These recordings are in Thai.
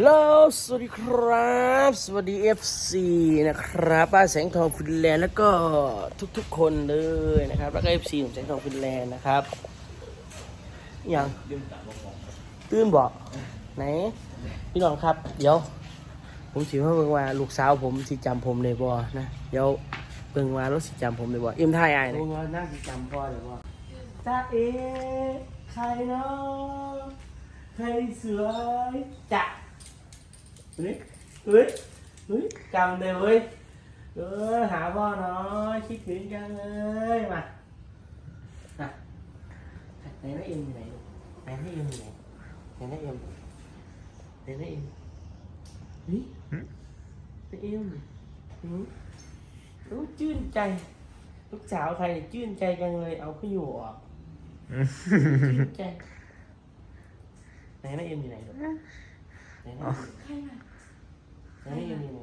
ฮัลโหลสวัสดีครับ สวัสดี FC นะครับป้าแสงทองฟินแลนด์แล้วก็ทุกๆคนเลยนะครับ แล้วก็ FC ของแสงทองฟินแลนด์นะครับยังตื่นบอกไหน พี่น้องครับ เดี๋ยว ผมสิว่าเบิ่งว่าลูกสาวผมสิจำผมได้บ่นะ เดี๋ยวเบิ่งว่าราสิจำผมได้บ่เอ็มทายอายนะว่าน่าสิจำพ่อได้บ่จ้าเอ๋ใครเนาะใครสวยจ้ะ เฮ้ยเฮ้ยเฮ้ยจำเลยเว้ยเออหาพ่อหน้อยคิดถึงจังเลยมาอะไหนน้าเอ็มอยู่ไหนลูกไหน น้าเอ็มอยู่ไหน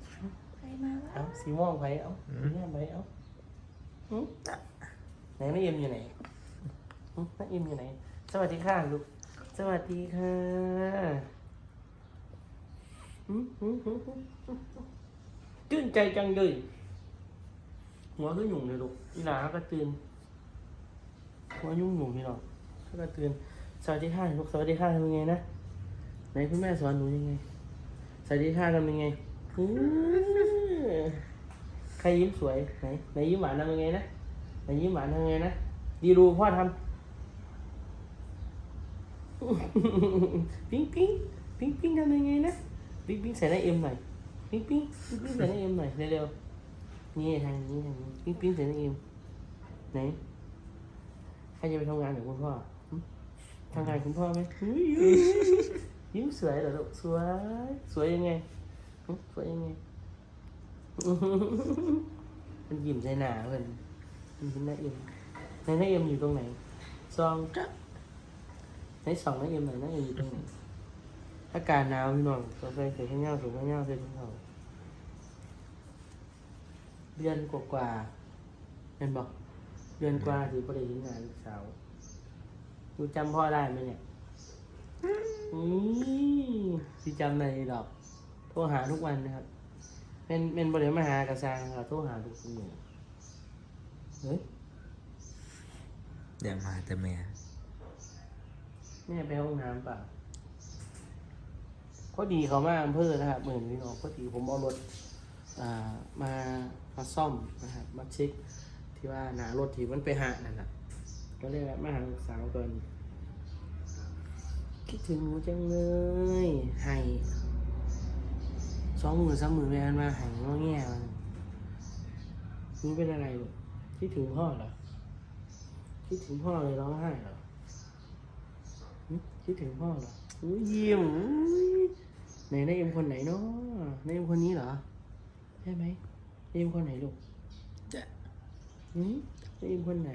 ไหนน้าเอ็มไหนน้าเอ็มเฮ้ยน้าเอ็มหืมโอ้ชื่นใจลูกสาวใครเนี่ยชื่นใจจังเลยเอาขึ้นอยู่ออกชื่นใจไหนน้าเอ็มอยู่ไหนลูกไหนน้าเอ็มอยู่ไหนใครมาไหนน้าเอ็มอยู่ไหนใครมาวะเอาสีม่วงไปเอาสีม่วงไปเอาหืมไหนน้าเอ็มอยู่ไหนหืมน้าเอ็มอยู่ไหน สวัสดีค่ะลูก สวัสดีค่ะหืมหืมหืมหืมหืมชื่นใจจังเลยหัวก็หยุ่งเลยลูกอีหลาก็ตื่นหัวยุ่งหยุ่งพี่น้องเขาก็ตื่นสวัสดีค่ะลูกสวัสดีค่ะทำยังไงนะไหนคุณแม่สอนหนูยังไง สวัสดีค่ะทำยังไงอื้อใครยิ้มสวยไหนไหนยิ้มหวานทำยังไงนะไหนยิ้มหวานทำยังไงนะดีดูพ่อทำ ปิ๊งปิ๊งปิ๊งปิ๊งทำยังไงนะปิ๊งปิ๊งใส่หน้าเอ็มหน่อยปิ๊งปิ๊งปิ๊งปิ๊งใส่หน้าเอ็มหน่อยเร็วๆนี่ทางนี้ทางนี้ปิ๊งปิ๊งใส่หน้าเอ็มไหนใครจะไปทำงานกับคุณพ่อทำงานคุณพ่อไหม อุ๊ยยิ้มสวยเหรอลูกสวยสวยยังไงหึสวยยังไงมันยิ้มใส่หนาเพื่อนมันยิ้มหน้าเอ็มในหน้าเอ็มอยู่ตรงไหนซ องจ้ะในสองหน้าเอ็มไหนหน้าเอ็มอยู่ตรงไหนอากาศหนาวพี่น้องก็ใส่เสื้อแขนยาวสูงแขนยาวใส่ถุงเท้าเดือนกว่าๆเห็นบอกเดือนกว่าที่ประเดี๋ยวงานลูกสาวดูจำพ่อได้ไหมเนี่ยอืมสิจำได้ดอก โทรหาทุกวันนะครับเป็นเป็นบริมาหากระซางครับโทรหาทุกคนเลยเฮ้ยเดี๋ยวมาแต่แม่แม่ไปห้องน้ำเปล่าพอดีเขามาอำเภอนะครับเหมือนพี่น้องพอดีผมเอารถอ่ามามาซ่อมนะครับมาเช็คที่ว่าหนารถที่มันไปหานั่นแหละก็เลยแวะมาหาลูกสาวก่อน คิดถึงหนูจังเลยให้สองมือสามมือแม่นมาให้ง้อแง่มันหนูเป็นอะไรลูกคิดถึงพ่อเหรอคิดถึงพ่อเลยร้องไห้เหรอหึคิดถึงพ่อเหรออุ้ยยิ้มอุ๊ยไหนนายเอ็มคนไหนเนาะนายเอ็มคนนี้เหรอใช่ไหมนายเอ็มคนไหนลูกจะหืมนายเอ็มคนไหน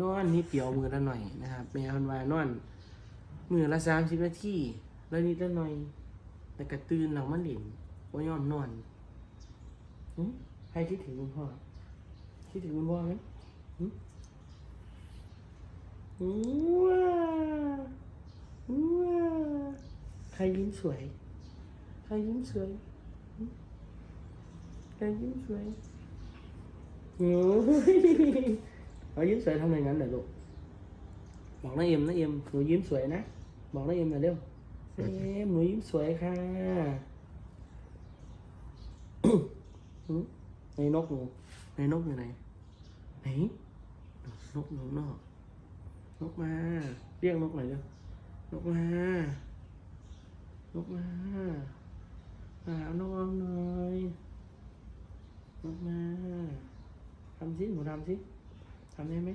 นอนนี่เปียวมือละหน่อยนะครับแม่คนวานอนมือละสามสิบนาทีแล้วนิดละหน่อย แต่กระตื่นหลังมันเหลินว่ายอมนอนใครคิดถึงคุณพ่อคิดถึงคุณพ่อไหมว้าวว้าวใครยิ้มสวย ใครยิ้มสวยใครยิ้มสวยโอ้ย เอายิ้มสวยทำอย่างนั้นเหรอลูกบอกน้าเอ็มน้าเอ็มหนูยิ้มสวยนะบอกน้าเอ็มหน่อยเร็ว ทำได้ไหม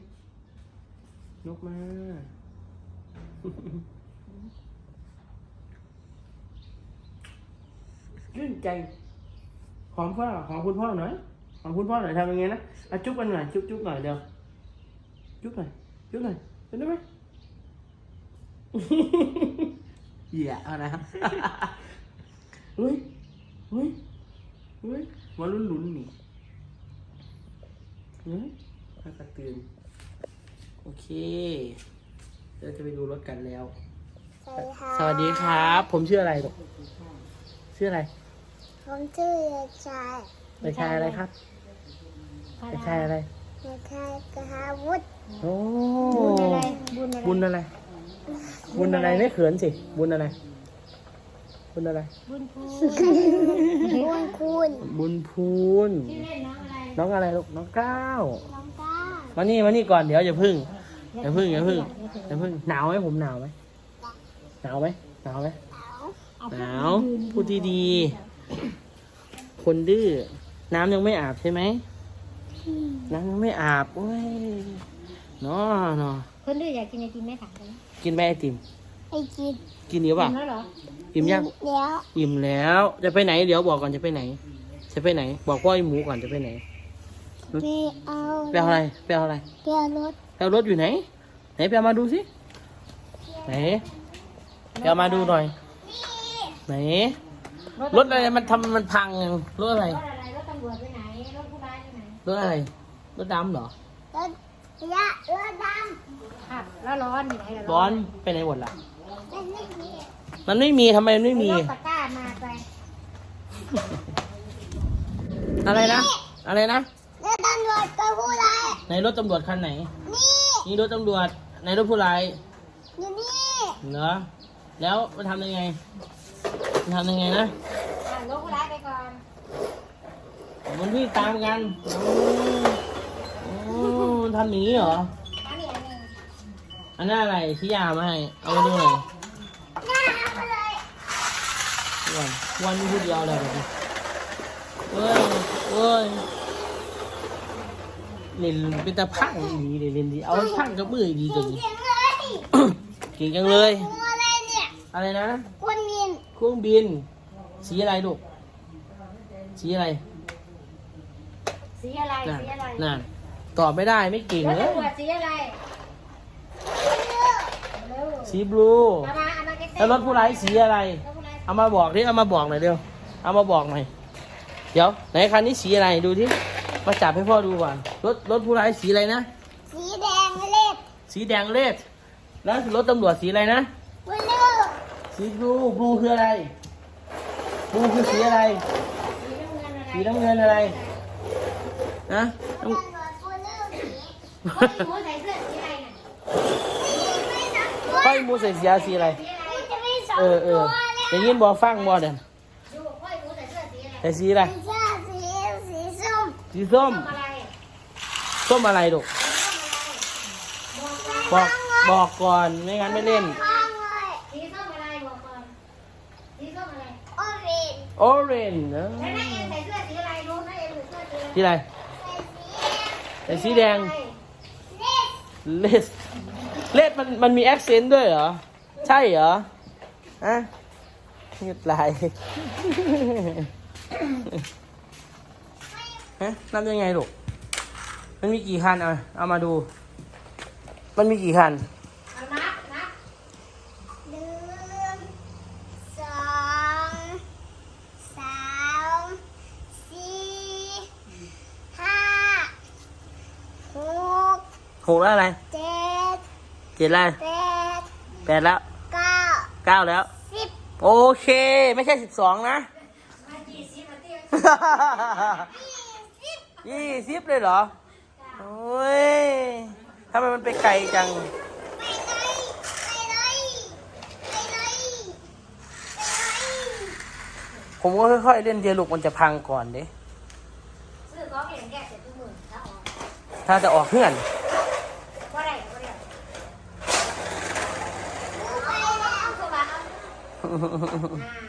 นกมา ชื่นใจ หอมพ่อ หอมคุณพ่อหน่อย หอมคุณพ่อหน่อยทำยังไงนะอะจุ๊บกันหน่อย จุ๊บจุ๊บหน่อยเดี๋ยว จุ๊บหน่อย จุ๊บหน่อยเป็นได้ไหมเหยียเอานะครับเฮ้ย เฮ้ย เฮ้ยมาลุ้นลุ้นๆนี่เฮ้ย มากระตือนโอเคเราจะไปดูรถกันแล้วสวัสดีค่ะสวัสดีครับ ผมชื่ออะไรลูกชื่ออะไร ผมชื่อเด็กชายเด็กชายอะไรครับเด็กชายอะไรเด็กชายกหาวุฒิโอ้บุญอะไร บุญอะไรบุญอะไรไม่เขินสิ บุญอะไร บุญอะไร บุญคูบุญคุณบุญพูนชื่อเล่นน้องอะไรน้องอะไรลูก น้องก้าวน้องก้า มานี่มานี่ก่อนเดี๋ยวอย่าพึ่งอย่าพึ่งอย่าพึ่งอย่าพึ่งหนาวไหมผมหนาวไหมหนาวไหมหนาวไหมเอาหนาวพูดดีๆคนดื้อน้ำยังไม่อาบใช่ไหมน้ำยังไม่อาบโอ้ยเนาะเนาะคนดื้ออยากกินไอติมไหมถามกันกินไหมไอติมไอกินกินเดี๋ยวเปล่าแล้วเหรออิ่มยังแล้วอิ่มแล้ว จะไปไหนเดี๋ยวบอกก่อนจะไปไหน จะไปไหน บอกพ่อไอ้หมูก่อนจะไปไหน ไปเอาไปเอาอะไรไปเอาอะไรไปเอารถไปเอารถอยู่ไหน ไหนไปเอามาดูสิไหนไปเอามาดูหน่อยไหนรถอะไรมันทำมันพังยังรถอะไรรถอะไรรถตำรวจไปไหนรถผู้ร้ายไปไหนรถอะไรรถดำเหรอรถยะรถดำครับแล้วร้อนอยู่ไหนล่ะร้อนไปไหนหมดล่ะมันไม่มีมันไม่มีทำไมมันไม่มีรถตะกร้ามาไปอะไรนะ อะไรนะรถ ตำรวจกับผู้ร้ายในรถตำรวจคันไหน นี่นี่รถตำรวจ ในรถผู้ร้ายอยู่นี่เหรอแล้วมันทำยังไงมันทำยังไงนะอะรถผู้ร้ายไปก่อนมันวิ่งตามกันโอ้โอ้มันทำอย่างนี้เหรออันนี้อันนี้อันนั้นอะไรที่ยามาให้ เอามาดูหน่อยหน้าไปเลยวันวันนี้พูดเดียวเลยแบบนี้เว้ยเว้ย เล่นเป็นตาพังดีเลยเล่นดีเอาพังกับมือดีตัวนี้เสียงเลยเก่งจังเลยตัวอะไรเนี่ยอะไรนะคนมินเครื่องบิน สีอะไรลูกสีอะไร สีอะไรนั่นสีอะไรนั่นตอบไม่ได้ไม่เก่งรถเลยตำรวจสีอะไรเร็วสีบลูเอามาเอามาใกล้ๆแล้วรถผู้ร้ายสีอะไรรถผู้ร้ายเอามาบอกดิเอามาบอกหน่อยเร็วเอามาบอกหน่อยเดี๋ยวไหนคันนี้สีอะไรดูที่ มาจับให้พ่อดูก่อนรถรถผู้ร้ายสีอะไรนะ สีแดงเล็ดสีแดงเลดแล้วรถตำรวจสีอะไรนะ บลูสีบลูบลูคืออะไรบลูคือสีอะไร สีน้ำเงินอะไรสีน้ำเงินอะไรนะน้ำ ตำรวจบลูสีคนหนูใส่เสื้อสีอะไรน่ะไม่นับตัวค่อยมูใส่เสียสีอะไร สีอะไรจะไม่สองเออเอตัวอแล้วอย่างยินบอฟังบอเด่นดูค่อยหนูใส่เสื้อสีอะไรใส่สีอะไรเสื้อสีสี ส้มสีส้มส้ม อะไรส้มอะไรลูกบอกบอกบอกก่อนไม่งั้นไม่เล่นข้างเลยสีส้มอะไรบอกก่อนสีส้มอะไรโอเรนโอเรนเนอะแล้วนายเอ็มใส่เสื้อสีอะไรดูนายเอ็มใส่เสื้อสีอะไรสีอะไรใส่สีแดงใส่สีแดงเลสเลส เลสมันมันมีแอคเซนต์ด้วยเหรอ ใช่เหรออะหยุดลาย ฮะนับยังไงลูก มันมีกี่คันเอาเอามาดู มันมีกี่คันเอานับนับหนึ่งสองสามสี่ห้าหกหกแล้วอะไรเจ็ดเจ็ดแล้วแปดแปดแล้วเก้าเก้าแล้ว สิบโอเค ไม่ใช่สิบสองนะ มากี่สิบมาเตี้ย ยี่สิบยี่สิบเลยเหรอโอ้ยทำไมมันไปไกลจังไปเลยไปเลยไปเลยไปเลยผมก็ค่อยๆเล่นเดียวลูกมันจะพังก่อนเด้ซื้อของเห็นแก่เสร็จทุกหมื่นถ้าออกถ้าจะออกเพื่อนว่าได้ว่าได้ไปแล้วสบายอ่า